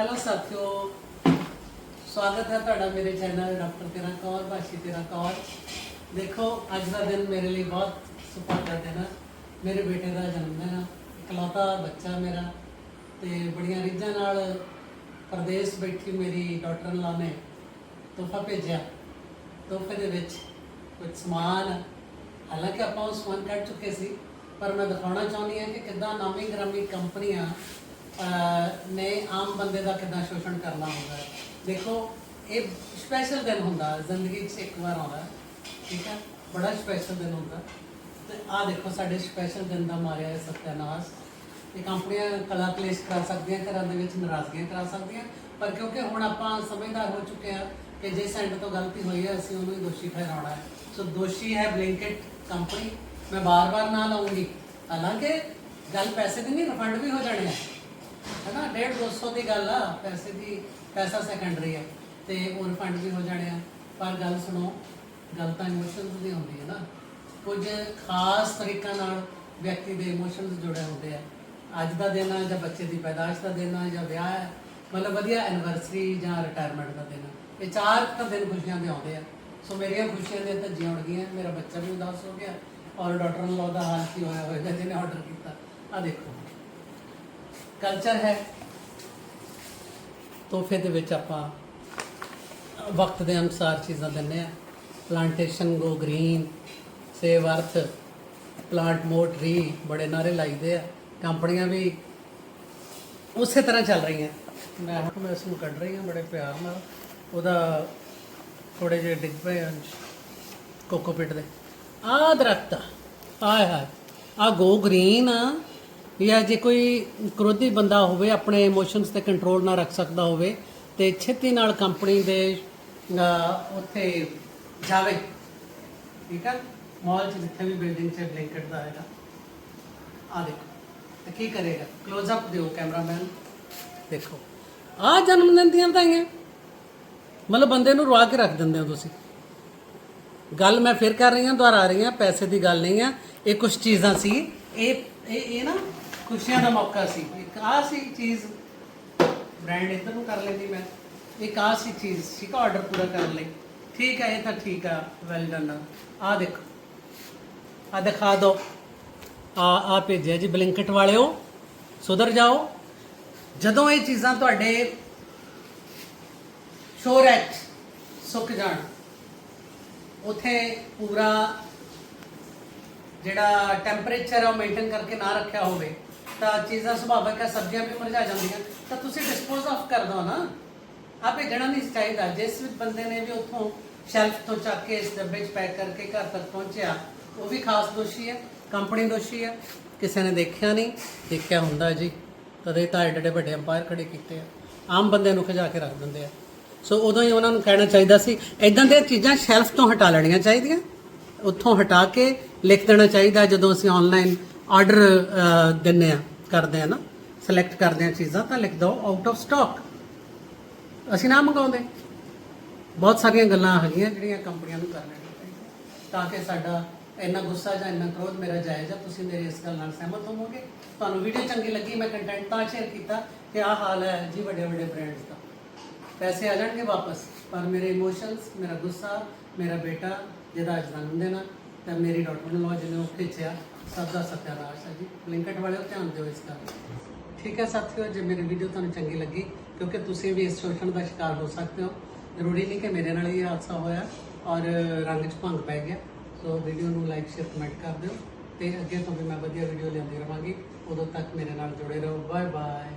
Hello ਸਾਥੀਓ, ਸਵਾਗਤ ਹੈ ਤੁਹਾਡਾ ਮੇਰੇ ਚੈਨਲ ਡਾਕਟਰ ਤੇਰਾ ਕੌਰ ਬਾਸ਼ੀ ਤੇਰਾ ਕੌਰ। ਦੇਖੋ, ਅੱਜ ਦਾ ਦਿਨ ਮੇਰੇ ਲਈ ਬਹੁਤ ਸੁਭਾਗਾ ਦਿਨ ਹੈ ਮੇਰੇ ਬੇਟੇ ਦਾ ਜਨਮ ਦਿਨ ਹੈ ਇਕਲੌਤਾ ਬੱਚਾ ਮੇਰਾ ਤੇ ਬੜੀਆਂ ਰੀਝਾਂ ਨਾਲ ਪ੍ਰਦੇਸ਼ ਬੈਠੀ ਮੇਰੀ ਡਾਕਟਰ ਲਾ ਨੇ ਤੋਹਫਾ ਭੇਜਿਆ। ਤੋਹਫੇ ਦੇ ਵਿੱਚ ਕੁਝ ਸਮਾਨ, ਹਾਲਾਂਕਿ ਆਪਾਂ ਉਹ ਸਮਾਨ ਕੱਢ ਚੁੱਕੇ ਸੀ, ਪਰ ਮੈਂ ਦਿਖਾਉਣਾ ਚਾਹੁੰਦੀ ਹਾਂ ਕਿ ਕਿੱਦਾਂ ਨਾਮੀ ਗ੍ਰਾਮੀ ਕੰਪਨੀਆਂ ਨੇ ਆਮ ਬੰਦੇ ਦਾ ਕਿੱਦਾਂ ਸ਼ੋਸ਼ਣ ਕਰਨਾ ਹੁੰਦਾ ਹੈ? ਦੇਖੋ, ਇਹ ਸਪੈਸ਼ਲ ਦਿਨ ਹੁੰਦਾ ਜ਼ਿੰਦਗੀ 'ਚ ਇੱਕ ਵਾਰ ਆਉਂਦਾ ਠੀਕ ਹੈ? ਬੜਾ ਸਪੈਸ਼ਲ ਦਿਨ ਹੁੰਦਾ ਤੇ ਆਹ ਦੇਖੋ, ਸਾਡੇ ਸਪੈਸ਼ਲ ਦਿਨ ਦਾ ਮਾਰਿਆ ਹੈ ਸਤਿਆਨਾਸ਼। ਇਹ ਕੰਪਨੀਆਂ ਕਲਾ ਕਲੇਸ਼ ਕਰਾ ਸਕਦੀਆਂ, ਘਰਾਂ ਦੇ ਵਿੱਚ ਨਾਰਾਜ਼ਗੀਆਂ ਕਰਾ ਸਕਦੀਆਂ, ਪਰ ਕਿਉਂਕਿ ਹੁਣ ਆਪਾਂ ਸਮਝਦਾਰ ਹੋ ਚੁੱਕੇ ਹਾਂ ਕਿ ਜੇ ਸਾਡੇ ਤੋਂ ਗਲਤੀ ਹੋਈ ਹੈ, ਅਸੀਂ ਉਹਨੂੰ ਹੀ ਦੋਸ਼ੀ ਠਹਿਰਾਉਣਾ ਹੈ। ਸੋ ਦੋਸ਼ੀ ਹੈ ਬਲਿੰਕਟ ਕੰਪਨੀ। ਮੈਂ ਬਾਰ-ਬਾਰ ਨਾ ਲਾਉਂਗੀ। ਹਾਲਾਂਕਿ, ਗੱਲ ਪੈਸੇ ਦੀ ਨਹੀਂ ਰਿਫੰਡ ਵੀ ਹੋ ਜਾਣੇ ਆ। ਹੈਨਾ 1.5 200 ਦੀ ਗੱਲ ਆ, ਪੈਸੇ ਦੀ, ਪੈਸਾ ਸੈਕੰਡਰੀ ਆ, ਤੇ ਉਹ ਰਿਫੰਡ ਵੀ ਹੋ ਜਾਣੇ ਆ। ਪਰ ਗੱਲ ਸੁਣੋ ਗੱਲ ਤਾਂ ਇਮੋਸ਼ਨਸ ਦੀ ਹੁੰਦੀ ਹੈ ਨਾ। ਕੁਝ ਖਾਸ ਤਰੀਕਾ ਨਾਲ ਵਿਅਕਤੀ ਦੇ ਇਮੋਸ਼ਨਸ ਜੁੜੇ ਹੁੰਦੇ ਆ। ਅੱਜ ਦਾ ਦਿਨ ਆ, ਜਾਂ ਬੱਚੇ ਦੀ ਪੈਦਾਇਸ਼ ਦਾ ਦਿਨ ਆ, ਜਾਂ ਵਿਆਹ ਹੈ, ਮਤਲਬ ਵਧੀਆ ਐਨਵਰਸਰੀ ਜਾਂ ਰਿਟਾਇਰਮੈਂਟ ਦਾ ਦਿਨ ਆ। ਇਹ ਚਾਰ ਤਾਂ ਦਿਨ ਖੁਸ਼ੀਆਂ ਦੇ ਆਉਂਦੇ ਆ। ਸੋ ਮੇਰੀਆਂ ਖੁਸ਼ੀਆਂ ਦੀਆਂ ਧੱਜੀਆਂ ਉੜ ਗਈਆਂ, ਮੇਰਾ ਬੱਚਾ ਵੀ ਉਦਾਸ ਹੋ ਗਿਆ, ਔਰ ਡਾਕਟਰ ਨੂੰ ਦਾ ਹਾਲ ਕੀ ਹੋਇਆ ਹੋਵੇਗਾ ਜਿਹਨੇ ਆਰਡਰ ਕੀਤਾ। ਆ ਦੇਖੋ। ਕਲਚਰ ਹੈ, ਤੋਹਫੇ ਦੇ ਵਿੱਚ ਆਪਾਂ ਵਕਤ ਦੇ ਅਨੁਸਾਰ ਚੀਜ਼ਾਂ ਦਿੰਨੇ ਆ plantation go green save earth plant more tree ਬੜੇ ਨਾਰੇ ਲਾਈਦੇ ਆ। ਕੰਪਨੀਆਂ ਵੀ ਉਸੇ ਤਰ੍ਹਾਂ ਚੱਲ ਰਹੀਆਂ। ਮੈਂ ਹੱਥ ਮੈਂ ਇਸ ਨੂੰ ਕੱਢ ਰਹੀ ਹਾਂ ਬੜੇ ਪਿਆਰ ਨਾਲ। ਉਹਦਾ ਥੋੜੇ ਜਿਹੇ ਡਿੱਗ ਪਏ ਅੰਸ਼, ਕੋਕੋਪਿਟ ਦੇ। ਆ ਦਰਖਤ ਆਏ ਹਾਏ। ਆ ਗੋ ਗ੍ਰੀਨ ਆ। ਜਾਂ ਜੇ ਕੋਈ ਕ੍ਰੋਧੀ ਬੰਦਾ ਹੋਵੇ ਆਪਣੇ ਇਮੋਸ਼ਨਸ ਤੇ ਕੰਟਰੋਲ ਨਾ ਰੱਖ ਸਕਦਾ ਹੋਵੇ ਤੇ ਛੇਤੀ ਨਾਲ ਕੰਪਨੀ ਦੇ ਅਹ, ਉੱਥੇ ਜਾਵੇ। ਠੀਕ ਹੈ ਮਾਲ 'ਚ ਜਿੱਥੇ ਵੀ ਬਿਲਡਿੰਗ 'ਚ ਬਲੈਂਕਟ ਦਾ ਹੈਗਾ। ਆ ਦੇਖੋ। ਤੇ ਕੀ ਕਰੇਗਾ? ক্লোਜ਼ ਅਪ ਦਿਓ ਕੈਮਰਾਮੈਨ ਦੇਖੋ। ਆ ਜਨਮ ਦਿਨ ਦੀਆਂ ਵਧਾਈਆਂ ਮਤਲਬ ਬੰਦੇ ਨੂੰ ਰਵਾ ਕੇ ਰੱਖ ਦਿੰਦੇ ਹੋ ਤੁਸੀਂ। ਗੱਲ ਮੈਂ ਫਿਰ ਕਰ ਰਹੀ ਹਾਂ ਦੁਹਰਾ ਰਹੀ ਹਾਂ ਪੈਸੇ ਦੀ ਗੱਲ ਨਹੀਂ ਆ। ਇਹ ਕੁਝ ਚੀਜ਼ਾਂ ਸੀ। ਇਹ ਇਹ ਇਹ ਨਾ ਖੁਸ਼ੀਆਂ ਦਾ ਮੌਕਾ ਸੀ। ਇੱਕ ਆ ਸੀ ਚੀਜ਼ ਬ੍ਰਾਂਡ ਇੱਧਰ ਨੂੰ ਕਰ ਲੈਂਦੀ ਮੈਂ। ਇੱਕ ਆ ਸੀ ਚੀਜ਼ ਠੀਕ ਆ ਆਰਡਰ ਪੂਰਾ ਕਰਨ ਲਈ। ਠੀਕ ਹੈ, ਇਹ ਤਾਂ ਠੀਕ ਆ ਵੈਲ ਡਨ ਆ। ਦੇਖੋ। ਆ ਦਿਖਾ ਦਿਓ। ਆ ਆ ਭੇਜਿਆ ਜੀ ਬਲਿੰਕਟ ਵਾਲਿਓ। ਸੁਧਰ ਜਾਓ। ਜਦੋਂ ਇਹ ਚੀਜ਼ਾਂ ਤੁਹਾਡੇ ਸ਼ੋਰ ਸੁੱਕ ਜਾਣ, ਉਥੇ ਪੂਰਾ ਜਿਹੜਾ ਟੈਂਪਰੇਚਰ ਉਹ ਮੇਨਟੇਨ ਕਰਕੇ ਨਾ ਰੱਖਿਆ ਹੋਵੇ ਤਾਂ ਚੀਜ਼ਾਂ ਸੁਭਾਵਿਕ ਹੈ ਸਬਜ਼ੀਆਂ ਵੀ ਮੁਰਝਾ ਜਾਂਦੀਆਂ, ਤਾਂ ਤੁਸੀਂ ਡਿਸਪੋਜ਼ ਆਫ ਕਰ ਦੋ ਨਾ। ਆ ਭੇਜਣਾ ਨਹੀਂ ਚਾਹੀਦਾ। ਜਿਸ ਬੰਦੇ ਨੇ ਵੀ ਉੱਥੋਂ ਸ਼ੈਲਫ ਤੋਂ ਚੱਕ ਕੇ ਇਸ ਡੱਬੇ 'ਚ ਪੈਕ ਕਰਕੇ ਘਰ ਤੱਕ ਪਹੁੰਚਿਆ, ਉਹ ਵੀ ਖਾਸ ਦੋਸ਼ੀ ਹੈ, ਕੰਪਨੀ ਦੋਸ਼ੀ ਹੈ। ਕਿਸੇ ਨੇ ਦੇਖਿਆ ਨਹੀਂ, ਦੇਖਿਆ ਹੁੰਦਾ ਜੀ। ਤਦੇ ਤਾਂ ਐਡੇ ਏਡੇ ਵੱਡੇ ਅੰਪਾਇਰ ਖੜੇ ਕੀਤੇ ਆ। ਆਮ ਬੰਦੇ ਨੂੰ ਖਜਾ ਕੇ ਰੱਖ ਦਿੰਦੇ ਆ। ਸੋ ਉਦੋਂ ਹੀ ਉਹਨਾਂ ਨੂੰ ਕਹਿਣਾ ਚਾਹੀਦਾ ਸੀ ਇਦਾਂ ਦੀਆਂ ਚੀਜ਼ਾਂ ਸ਼ੈਲਫ ਤੋਂ ਹਟਾ ਲੈਣੀਆਂ ਚਾਹੀਦੀਆਂ। ਉੱਥੋਂ ਹਟਾ ਕੇ ਲਿਖ ਦੇਣਾ ਚਾਹੀਦਾ ਜਦੋਂ ਅਸੀਂ ਆਨਲਾਈਨ ਆਰਡਰ ਦਿੰਨੇ ਆ। ਕਰਦੇ ਆ ਨਾ ਸਿਲੈਕਟ ਕਰਦੇ ਆ ਚੀਜ਼ਾਂ, ਤਾਂ ਲਿਖ ਦਿਓ ਆਊਟ ਆਫ ਸਟਾਕ ਅਸੀਂ ਨਾ ਮੰਗਾਉਂਦੇ। ਬਹੁਤ ਸਾਰੀਆਂ ਗੱਲਾਂ ਹੈਗੀਆਂ ਜਿਹੜੀਆਂ ਕੰਪਨੀਆਂ ਨੂੰ ਕਰ ਲੈਣੀਆਂ ਚਾਹੀਦੀਆਂ। ਤਾਂ ਕਿ ਸਾਡਾ ਇੰਨਾ ਗੁੱਸਾ ਜਾਂ ਇੰਨਾ ਕ੍ਰੋਧ ਮੇਰਾ ਜਾਇਜ਼ ਆ, ਤੁਸੀਂ ਮੇਰੇ ਇਸ ਗੱਲ ਨਾਲ ਸਹਿਮਤ ਹੋਵੋਗੇ। ਤੁਹਾਨੂੰ ਵੀਡੀਓ ਚੰਗੀ ਲੱਗੀ, ਮੈਂ ਕੰਟੈਂਟ ਤਾਂ ਸ਼ੇਅਰ ਕੀਤਾ ਕਿ ਆਹ ਹਾਲ ਹੈ ਜੀ ਵੱਡੇ ਵੱਡੇ ਬ੍ਰਾਂਡਸ ਦਾ। ਪੈਸੇ ਆ ਜਾਣਗੇ ਵਾਪਸ, ਪਰ ਮੇਰੇ ਇਮੋਸ਼ਨਸ ਮੇਰਾ ਗੁੱਸਾ, ਮੇਰਾ ਬੇਟਾ, ਜਿਹਦਾ ਅੱਜ ਜਨਮ ਦਿਨ ਆ ਤਾਂ ਮੇਰੀ ਡਾਕਟਰ ਨੂੰ ਜਿਹਨੇ ਉਹ ਖਿੱਚਿਆ ਸਭ ਦਾ ਸਤਿਆਨਾਸ਼ ਹੈ ਜੀ। ਬਲਿੰਕਟ ਵਾਲਿਓ ਧਿਆਨ ਦਿਓ ਇਸ ਗੱਲ ਠੀਕ ਹੈ ਸਾਥੀਓ, ਜੇ ਮੇਰੀ ਵੀਡੀਓ ਤੁਹਾਨੂੰ ਚੰਗੀ ਲੱਗੀ, ਕਿਉਂਕਿ ਤੁਸੀਂ ਵੀ ਇਸ ਸ਼ੋਸ਼ਣ ਦਾ ਸ਼ਿਕਾਰ ਹੋ ਸਕਦੇ ਹੋ, ਜ਼ਰੂਰੀ ਨਹੀਂ ਕਿ ਮੇਰੇ ਨਾਲ ਹੀ ਹਾਦਸਾ ਹੋਇਆ ਔਰ ਰੰਗ 'ਚ ਭੰਗ ਪੈ ਗਿਆ। ਸੋ ਵੀਡੀਓ ਨੂੰ ਲਾਈਕ ਸ਼ੇਅਰ ਕਮੈਂਟ ਕਰ ਦਿਓ ਤੇ ਅੱਗੇ ਤੋਂ ਵੀ ਮੈਂ ਵਧੀਆ ਵੀਡੀਓ ਲਿਆਉਂਦੀ ਰਵਾਂਗੀ ਉਦੋਂ ਤੱਕ ਮੇਰੇ ਨਾਲ ਜੁੜੇ ਰਹੋ। Bye bye